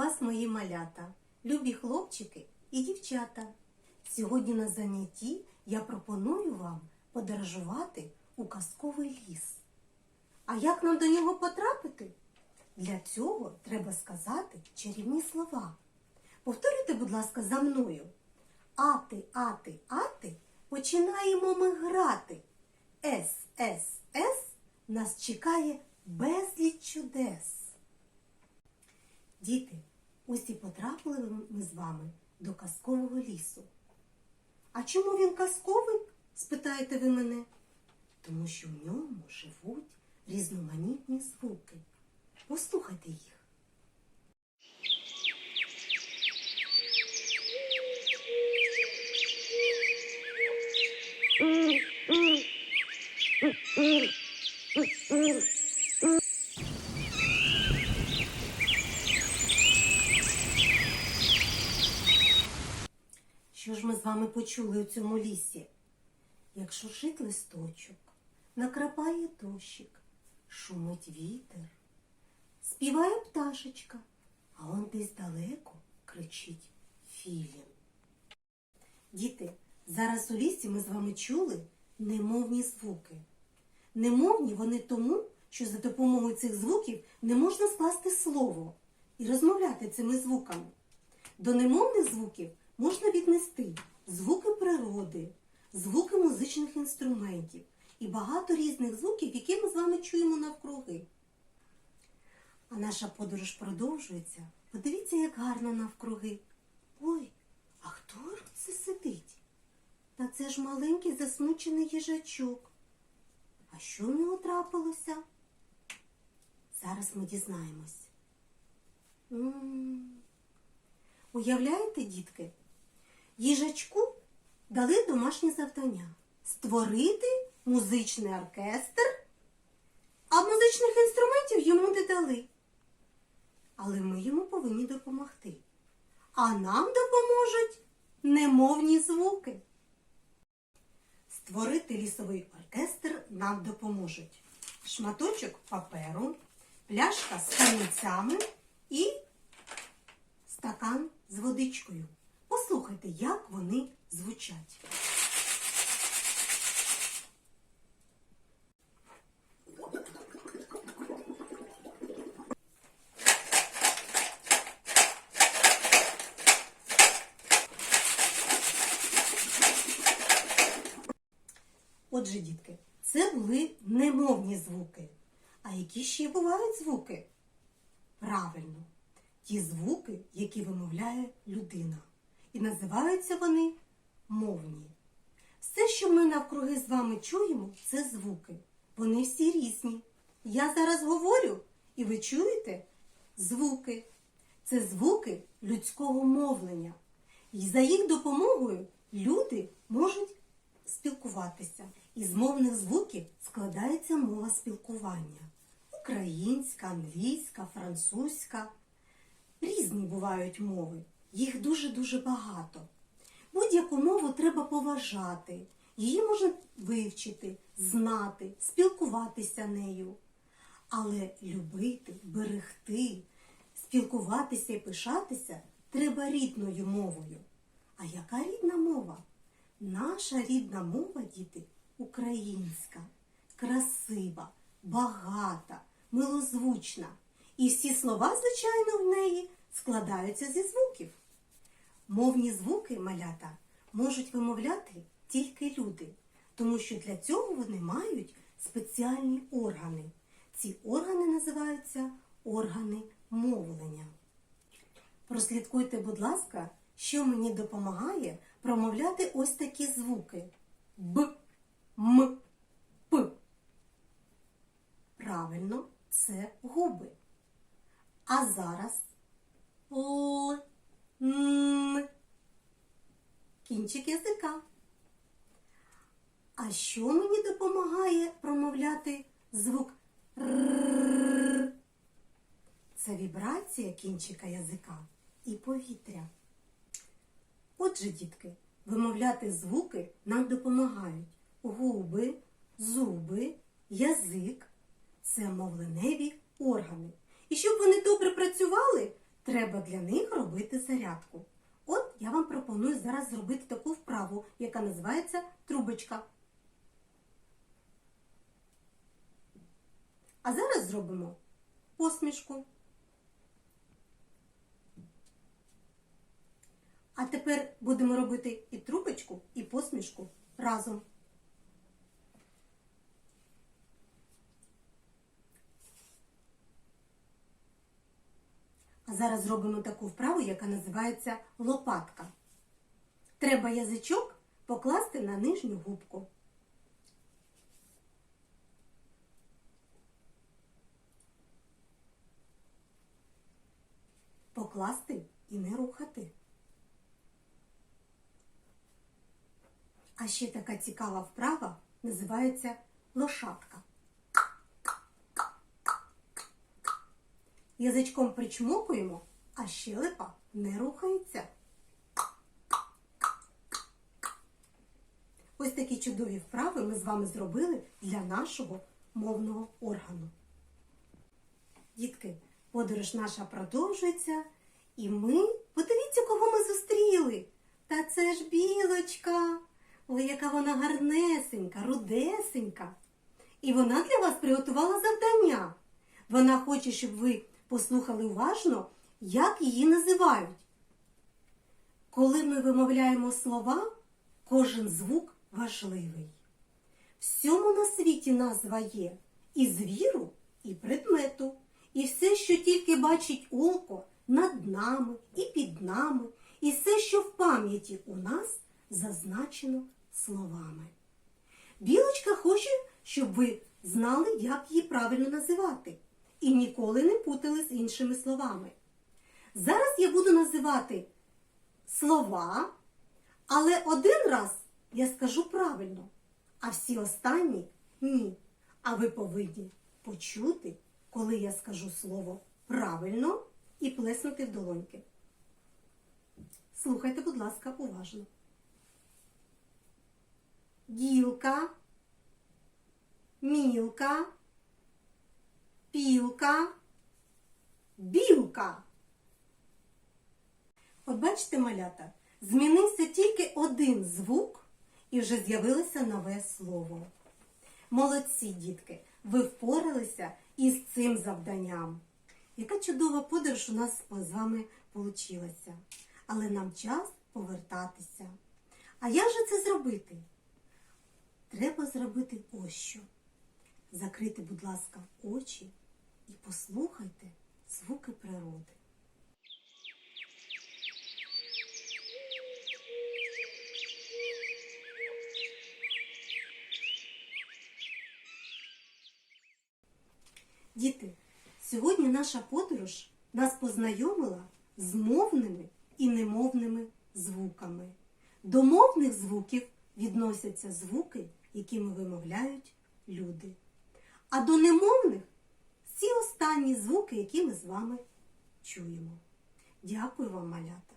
вас, мої малята, любі хлопчики і дівчата. Сьогодні на занятті я пропоную вам подорожувати у казковий ліс. А як нам до нього потрапити? Для цього треба сказати чарівні слова. Повторюйте, будь ласка, за мною. Ати, ати, ати, починаємо ми грати. С, С, С нас чекає безліч чудес. Діти, ось і потрапили ми з вами до казкового лісу. А чому він казковий? спитаєте ви мене. Тому що в ньому живуть різноманітні звуки. Послухайте їх. Що ж ми з вами почули у цьому лісі? Як шуршить листочок, накрапає дощик, шумить вітер, співає пташечка, а он десь далеко кричить філін. Діти, зараз у лісі ми з вами чули немовні звуки. Немовні вони тому, що за допомогою цих звуків не можна скласти слово і розмовляти цими звуками. До немовних звуків можна віднести звуки природи, звуки музичних інструментів і багато різних звуків, які ми з вами чуємо навкруги. А наша подорож продовжується. Подивіться, як гарно навкруги. Ой, а хто це сидить? Та це ж маленький засмучений їжачок. А що в нього трапилося? Зараз ми дізнаємось. М. Уявляєте, дітки? Їжачку дали домашнє завдання створити музичний оркестр, а музичних інструментів йому не дали. Але ми йому повинні допомогти. А нам допоможуть немовні звуки. Створити лісовий оркестр нам допоможуть шматочок паперу, пляшка з камінцями і стакан з водичкою. Послухайте, як вони звучать. Отже, дітки, це були немовні звуки. А які ще бувають звуки? Правильно, ті звуки, які вимовляє людина. І називаються вони мовні. Все, що ми навкруги з вами чуємо, це звуки. Вони всі різні. Я зараз говорю, і ви чуєте звуки. Це звуки людського мовлення. І за їх допомогою люди можуть спілкуватися. Із мовних звуків складається мова спілкування. Українська, англійська, французька. Різні бувають мови. Їх дуже-дуже багато. Будь-яку мову треба поважати. Її можна вивчити, знати, спілкуватися нею. Але любити, берегти, спілкуватися і пишатися треба рідною мовою. А яка рідна мова? Наша рідна мова, діти, українська, красива, багата, милозвучна. І всі слова, звичайно, в неї складаються зі звуків. Мовні звуки малята можуть вимовляти тільки люди, тому що для цього вони мають спеціальні органи. Ці органи називаються органи мовлення. Прослідкуйте, будь ласка, що мені допомагає промовляти ось такі звуки Б, М, П. Правильно, це губи. А зараз Л, Н. Кінчик язика. А що мені допомагає промовляти звук Р? Це вібрація кінчика язика і повітря. Отже, дітки, вимовляти звуки нам допомагають губи, зуби, язик це мовленеві органи. І щоб вони добре працювали, треба для них робити зарядку. От я вам пропоную зараз зробити таку вправу, яка називається трубочка. А зараз зробимо посмішку. А тепер будемо робити і трубочку, і посмішку разом. Зараз зробимо таку вправу, яка називається лопатка. Треба язичок покласти на нижню губку. Покласти і не рухати. А ще така цікава вправа називається лошадка. Язичком причмокуємо, а щелепа не рухається. Ось такі чудові вправи ми з вами зробили для нашого мовного органу. Дітки, подорож наша продовжується, і ми подивіться, кого ми зустріли. Та це ж білочка. Ой, яка вона гарнесенька, рудесенька. І вона для вас приготувала завдання. Вона хоче, щоб ви послухали уважно, як її називають. Коли ми вимовляємо слова, кожен звук важливий. Всьому на світі назва є і звіру, і предмету, і все, що тільки бачить око над нами і під нами, і все, що в пам'яті у нас зазначено словами. Білочка хоче, щоб ви знали, як її правильно називати, і ніколи не путали з іншими словами. Зараз я буду називати слова, але один раз я скажу правильно, а всі останні ні. А ви повинні почути, коли я скажу слово правильно і плеснути в долоньки. Слухайте, будь ласка, уважно. Гілка, мілка, пілка, білка. От бачите, малята, змінився тільки один звук і вже з'явилося нове слово. Молодці, дітки, ви впоралися із цим завданням. Яка чудова подорож у нас з вами вийшла. Але нам час повертатися. А як же це зробити? Треба зробити ось що. Закрити, будь ласка, очі і послухайте звуки природи. Діти, сьогодні наша подорож нас познайомила з мовними і немовними звуками. До мовних звуків відносяться звуки, якими вимовляють люди. А до немовних всі останні звуки, які ми з вами чуємо. Дякую вам, малята!